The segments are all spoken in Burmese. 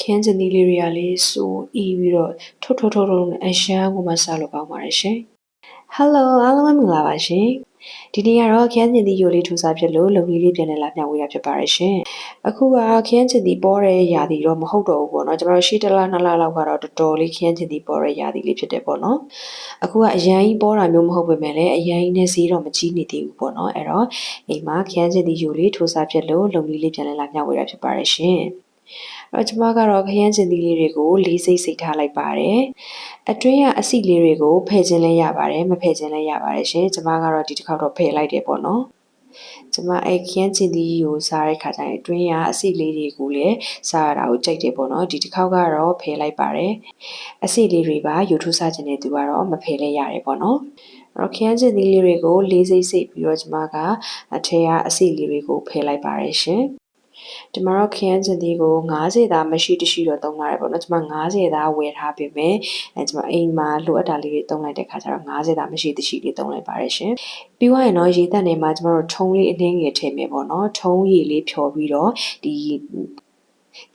ခင်းကျင်သီးလေးတွေကလေးစိုးအီးပြီးတော့ထွတ်ထွတ်ထွတ်ထွတ်နဲ့အရှမ်းကိုမှစားလို့ကောင်းပါတယ်ရှင်။ Hello အားလုံးပဲမင်္ဂလာပါရှင်။ဒီနေ့ကတော့ခင်းကျင်သီးယိုလေးထူစားဖြစ်လို့လုံလေးလေးပြန်လည်လာမျှဝေရဖြစ်ပါတယ်ရှင်။အခုကခင်းကျင်သီးပေါ်တဲ့ຢာတီတော့မဟုတ်တော့ဘူးပေါ့နော်။ကျွန်တော်ရှေ့တစ်လနှစ်လလောက်ကတော့တော်တော်လေးခင်းကျင်သီးပေါ်တဲ့ຢာတီလေးဖြစ်တယ်ပေါ့နော်။အခုကအရန်ကြီးပေါ်တာမျိုးမဟုတ်ပေမဲ့လည်းအရန်ကြီးနဲ့ဈေးတော့မကြီးနေသေးဘူးပေါ့နော်။အဲ့တော့အိမ်မှာခင်းကျင်သီးယိုလေးထူစားဖြစ်လို့လုံလေးလေးပြန်လည်လာမျှဝေရဖြစ်ပါတယ်ရှင်။ အဲ့တော့ကျမကတော့ခရမ်းကျင်သီးလေးတွေကိုလေးစိတ်စိတ်ထားလိုက်ပါတယ်။အတွင်းကအဆီလေးတွေကိုဖယ်ခြင်းလည်းရပါတယ်မဖယ်ခြင်းလည်းရပါတယ်ရှင်။ကျမကတော့ဒီတစ်ခေါက်တော့ဖယ်လိုက်တယ်ပေါ့နော်။ကျမအဲ့ခရမ်းကျင်သီးကိုစားတဲ့ခါကျရင်အတွင်းကအဆီလေးတွေကိုလည်းစားရတာကိုကြိုက်တယ်ပေါ့နော်။ဒီတစ်ခေါက်ကတော့ဖယ်လိုက်ပါတယ်။အဆီလေးတွေပါယူထုစားခြင်းတဲ့သူကတော့မဖယ်လည်းရတယ်ပေါ့နော်။အဲ့တော့ခရမ်းကျင်သီးလေးတွေကိုလေးစိတ်စိတ်ပြီးတော့ကျမကအထက်ကအဆီလေးတွေကိုဖယ်လိုက်ပါတယ်ရှင်။ ဒီမှာတော့ခရမ်းကျင်သီးကို90သားမရှိတရှိတော့သုံးလာတယ်ပေါ့နော်ကျွန်မ90သားဝယ်ထားပေမဲ့အဲကျွန်မအိမ်မှာလိုအပ်တာလေးတွေသုံးလိုက်တဲ့ခါကျတော့90သားမရှိတရှိလေးသုံးလိုက်ပါတယ်ရှင်ပြီးသွားရင်တော့ရေတက်နေမှာကျွန်တော်တို့ထုံးလေးအနှင်းငယ်ထည့်မယ်ပေါ့နော်ထုံးရည်လေးဖြော်ပြီးတော့ဒီ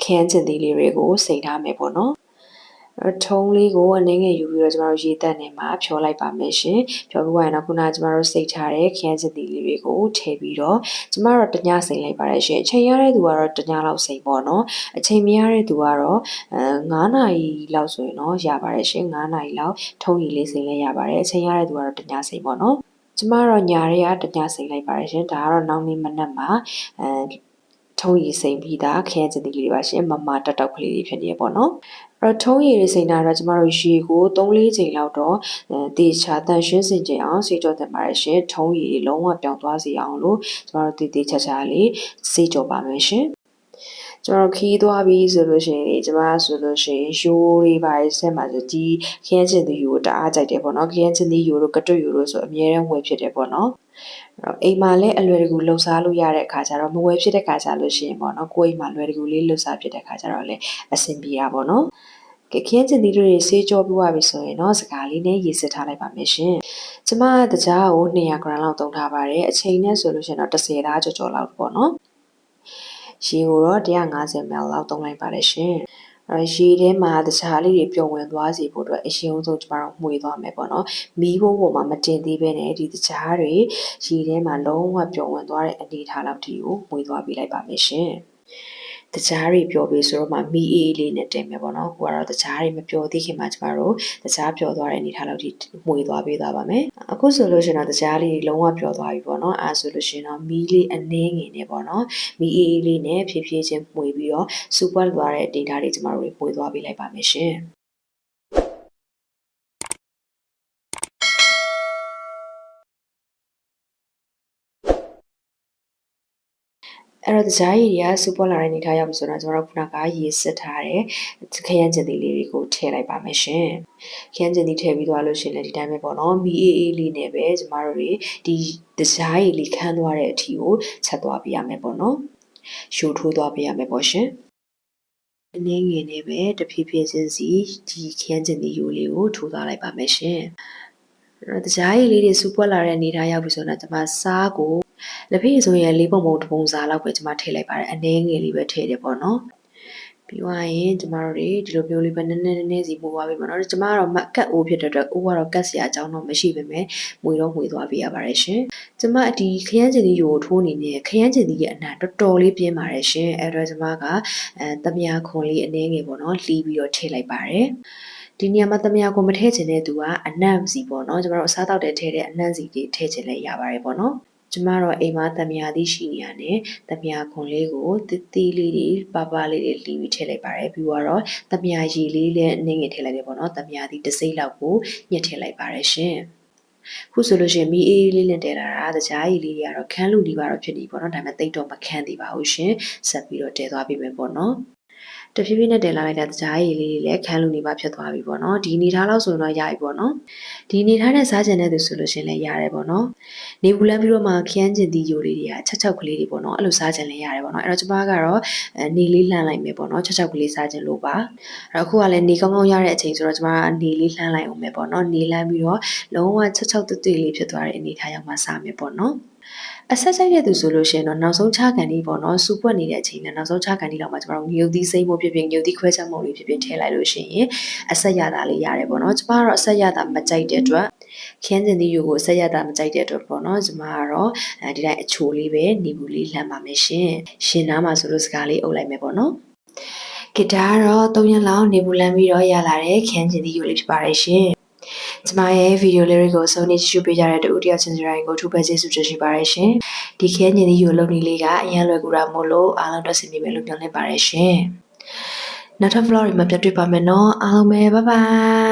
ခရမ်းကျင်သီးလေးတွေကိုစိတ်ထားမယ်ပေါ့နော် ထုံးလေးကိုအနေငယ်ယူပြီးတော့ကျမတို့ရေတက်နေမှာဖြောလိုက်ပါမယ်ရှင်ဖြောပြီးသွားရင်တော့ခုနကကျမတို့စိတ်ထားတဲ့ခရမ်းစတီလေးတွေကိုထည့်ပြီးတော့ကျမတို့တညစိမ့်လိုက်ပါတယ်ရှင်အချိန်ရတဲ့သူကတော့တညလောက်စိမ့်ပေါ့နော်အချိန်မရတဲ့သူကတော့အဲ9နာရီလောက်ဆိုရင်တော့ရပါတယ်ရှင်9နာရီလောက်ထုံးရီလေးစိမ့်လဲရပါတယ်အချိန်ရတဲ့သူကတော့တညစိမ့်ပေါ့နော်ကျမတော့ညာတွေကတညစိမ့်လိုက်ပါတယ်ရှင်ဒါကတော့နောက်နေ့မနက်မှာအဲ ထုံးရည်စိမ်ပြီးသားခရမ်းကျင်သီးလေးပါရှင်မမတက်တောက်ကလေးတွေဖြစ်နေရပေါ့နော်အဲ့တော့ထုံးရည်တွေစိမ်တာတော့ကျမတို့ရေကို3-4ချိန်လောက်တော့တေချာတန်ရှင်းစင်ကြအောင်စေကြောတင်ပါတယ်ရှင်ထုံးရည်တွေလုံးဝပြောင်းသွားစေအောင်လို့ကျမတို့တေတေချာချာလေးစေကြောပါမယ်ရှင် ကျွန်တော်ခီးသွားပြီဆိုလို့ရှိရင်ကျမဆိုလို့ရှိရင်ရိုးတွေပါဆက်မှာဆိုဒီခရမ်းချင်သူယူကိုတအားကြိုက်တယ်ပေါ့နော်ခရမ်းချင်သူယူတို့ကတွတ်ယူတို့ဆိုအမြဲတမ်းဝယ်ဖြစ်တယ်ပေါ့နော်အိမ်မှာလည်းအလွယ်တကူလှုပ်ရှားလို့ရတဲ့အခါကျတော့မဝယ်ဖြစ်တဲ့အခါကျလို့ရှိရင်ပေါ့နော်ကိုယ်အိမ်မှာလွယ်တကူလေးလှုပ်ရှားဖြစ်တဲ့အခါကျတော့လည်းအဆင်ပြေတာပေါ့နော်ကခင်းကျင်သီးတွေဆေးကြောပြီးသွားပြီဆိုရင်တော့စကားလေးနဲ့ရေစစ်ထားလိုက်ပါမယ်ရှင်။ကျမတကြားကို200 gram လောက်သုံးထားပါတယ်။အချိန်နဲ့ဆိုလို့ရှိရင်တော့10သားကြော်ကြော်လောက်ပေါ့နော်။ ရေကိုတော့ 150 ml လောက်သုံးလိုက်ပါတယ်ရှင်။အဲရေထဲမှာတခြားလေးတွေပျော်ဝင်သွားစေဖို့အတွက်အရင်ဆုံးကျမတို့မှွေသွားမယ်ပေါ့နော်မီးဘိုးပေါ်မှာမတင်သေးပဲနဲ့ဒီတခြားတွေရေထဲမှာလုံးဝပျော်ဝင်သွားတဲ့အနေအထားလောက်ထိကိုမှွေသွားပေးလိုက်ပါမယ်ရှင်။ တကြားတွေပျော်ပြီးဆိုတော့မှမီအေးလေးနဲ့တင်မယ်ပေါ့နော်ကိုကတော့တကြားတွေမပျော်သေးခင်မှာကျမတို့တကြားပျော်သွားတဲ့အနေထားလောက်ထိမှွေသွားပေးသွားပါမယ်အခုဆိုလို့ရှိရင်တော့တကြားလေးလုံးဝပျော်သွားပြီပေါ့နော်အဲဆိုလို့ရှိရင်တော့မီးလေးအနှင်းငင်နေပေါ့နော်မီအေးအေးလေးနဲ့ဖြည်းဖြည်းချင်းမှွေပြီးတော့စူပွက်သွားတဲ့ data တွေကျမတို့မှွေသွားပေးလိုက်ပါမယ်ရှင် အဲ့တော့ကြားရည်တွေကစူပေါ်လာတဲ့အနေထားရောက်ပြီဆိုတော့ကျွန်တော်တို့ခုနကရေစစ်ထားတဲ့ခရမ်းကျင်သီးလေးတွေကိုထည့်လိုက်ပါမယ်ရှင်ခရမ်းကျင်သီးထည့်ပြီးသွားလို့ရှင်လည်းဒီတိုင်းပဲပေါ့နော်မီအေးအေးလေးနဲ့ပဲကျမတို့တွေဒီကြားရည်လေးခန်းသွားတဲ့အထီကိုချက်သွားပြရမယ်ပေါ့နော်ရှိုးထိုးသွားပြရမယ်ပေါ့ရှင်အနေငယ်နဲ့ပဲတဖြည်းဖြည်းချင်းစီဒီခရမ်းကျင်သီးယူလေးကိုထိုးသွားလိုက်ပါမယ်ရှင်အဲ့တော့ကြားရည်လေးတွေစူပွက်လာတဲ့အနေထားရောက်ပြီဆိုတော့ကျွန်မစားကို လက်ဖေးဆိုရင်လေးပုံပုံတစ်ပုံစားလောက်ပဲကျွန်မထည့်လိုက်ပါတယ်အနည်းငယ်လေးပဲထည့်တယ်ပေါ့နော်ပြီးသွားရင်ကျမတို့တွေဒီလိုမျိုးလေးပဲနည်းနည်းနည်းနည်းစီပို့သွားပြီပေါ့နော်ကျမကတော့မကတ်အိုးဖြစ်တဲ့အတွက်အိုးကတော့ကတ်စရာအကြောင်းတော့မရှိပေမဲ့မွေတော့မွေသွားပြရပါတယ်ရှင်ကျမဒီခရမ်းကျင်သီးရိုးထိုးနေနေခရမ်းကျင်သီးရဲ့အနာတော်တော်လေးပြင်းပါတယ်ရှင်အဲ့တော့ကျမကအဲတမယာခွန်လေးအနည်းငယ်ပေါ့နော်လှီးပြီးတော့ထည့်လိုက်ပါတယ်ဒီနေရာမှာတမယာကိုမထည့်ချင်တဲ့သူကအနံ့စီပေါ့နော်ကျမတို့အစားတောက်တဲ့ထည့်တဲ့အနံ့စီတွေထည့်ချင်လည်းရပါတယ်ပေါ့နော် ကျမတော့အိမ်မှာတမယာသီးရှိနေရတယ်တမယာခွန်လေးကိုတီးတီးလေးတွေပါပါလေးတွေလှီးပြီးထည့်လိုက်ပါတယ်ပြီးတော့တမယာရည်လေးလည်းနင်းငယ်ထည့်လိုက်တယ်ပေါ့နော်တမယာသီးတစ်စိမ့်လောက်ကိုညှစ်ထည့်လိုက်ပါတယ်ရှင်ခုဆိုလို့ရှိရင်မီးအေးလေးနဲ့တဲလာတာတခြားရည်လေးတွေကတော့ခန်းလူနေပါတော့ဖြစ်နေပေါ့နော်ဒါပေမဲ့တိတ်တော့မခန်းသေးပါဘူးရှင်ဆက်ပြီးတော့တဲသွားပြီပဲပေါ့နော် တဖြည်းဖြည်းနဲ့တင်လာလိုက်တဲ့ကြားရည်လေးတွေလည်းခန်းလူနေပါဖြစ်သွားပြီပေါ့နော်ဒီအနေထားလောက်ဆိုရင်တော့ရပြီပေါ့နော်ဒီအနေထားနဲ့စားကျင်တဲ့သူဆိုလို့ရှိရင်လည်းရတယ်ပေါ့နော်နေဘူးလန်းပြီးတော့မှခရမ်းကျင်သီးယိုလေးတွေကချက်ချောက်ကလေးတွေပေါ့နော်အဲ့လိုစားကျင်လည်းရတယ်ပေါ့နော်အဲ့တော့ကျမကတော့နေလေးလှမ်းလိုက်မယ်ပေါ့နော်ချက်ချောက်ကလေးစားကျင်လို့ပါအဲ့တော့အခုကလည်းနေကောင်းကောင်းရတဲ့အချိန်ဆိုတော့ကျမကနေလေးလှမ်းလိုက်အောင်မယ်ပေါ့နော်နေလှမ်းပြီးတော့လုံးဝချက်ချောက်တွတ်တွတ်လေးဖြစ်သွားတဲ့အနေထားရောက်မှစားမယ်ပေါ့နော် အဆက်ဆိုင်တဲ့သူဆိုလို့ရှိရင်တော့နောက်ဆုံးခြားကန်ဒီပေါ့နော်စူပွက်နေတဲ့အချိန်နဲ့နောက်ဆုံးခြားကန်ဒီလောက်မှာကျမတို့ငြုပ်သီးစိမ့်ဖို့ဖြစ်ဖြစ်ငြုပ်သီးခွဲခြားမှုလေးဖြစ်ဖြစ်ထည့်လိုက်လို့ရှိရင်အဆက်ရတာလေးရတယ်ပေါ့နော်ကျမကတော့အဆက်ရတာမကြိုက်တဲ့အတွက်ခင်းစင်သီးယူကိုအဆက်ရတာမကြိုက်တဲ့အတွက်ပေါ့နော်ကျမကတော့အဲဒီတိုင်းအချိုလေးပဲနေဘူးလေးလှမ်းပါမယ်ရှင်ရှင်နားမှာဆိုလို့စကားလေးအုပ်လိုက်မယ်ပေါ့နော်ဂီတာကတော့၃ရက်လောက်နေဘူးလမ်းပြီးတော့ရလာတဲ့ခင်းစင်သီးယူလေးဖြစ်ပါတယ်ရှင် ကျမရဲ့ဗီဒီယိုလေးတွေကိုစုံနေကြည့်ရှုပေးကြတဲ့တူတယောက်ချင်းစီတိုင်းကိုထူးပဲကျေးဇူးတင်ရှိပါတယ်ရှင်။ဒီခဲညင်သီးယူလုံနေလေးကအရင်လွယ်ကူတာမို့လို့အားလုံးတက်စီနေမယ်လို့ပြောနေပါတယ်ရှင်။နောက်ထပ် vlog တွေမှာပြန်တွေ့ပါမယ်နော်။အားလုံးပဲ bye bye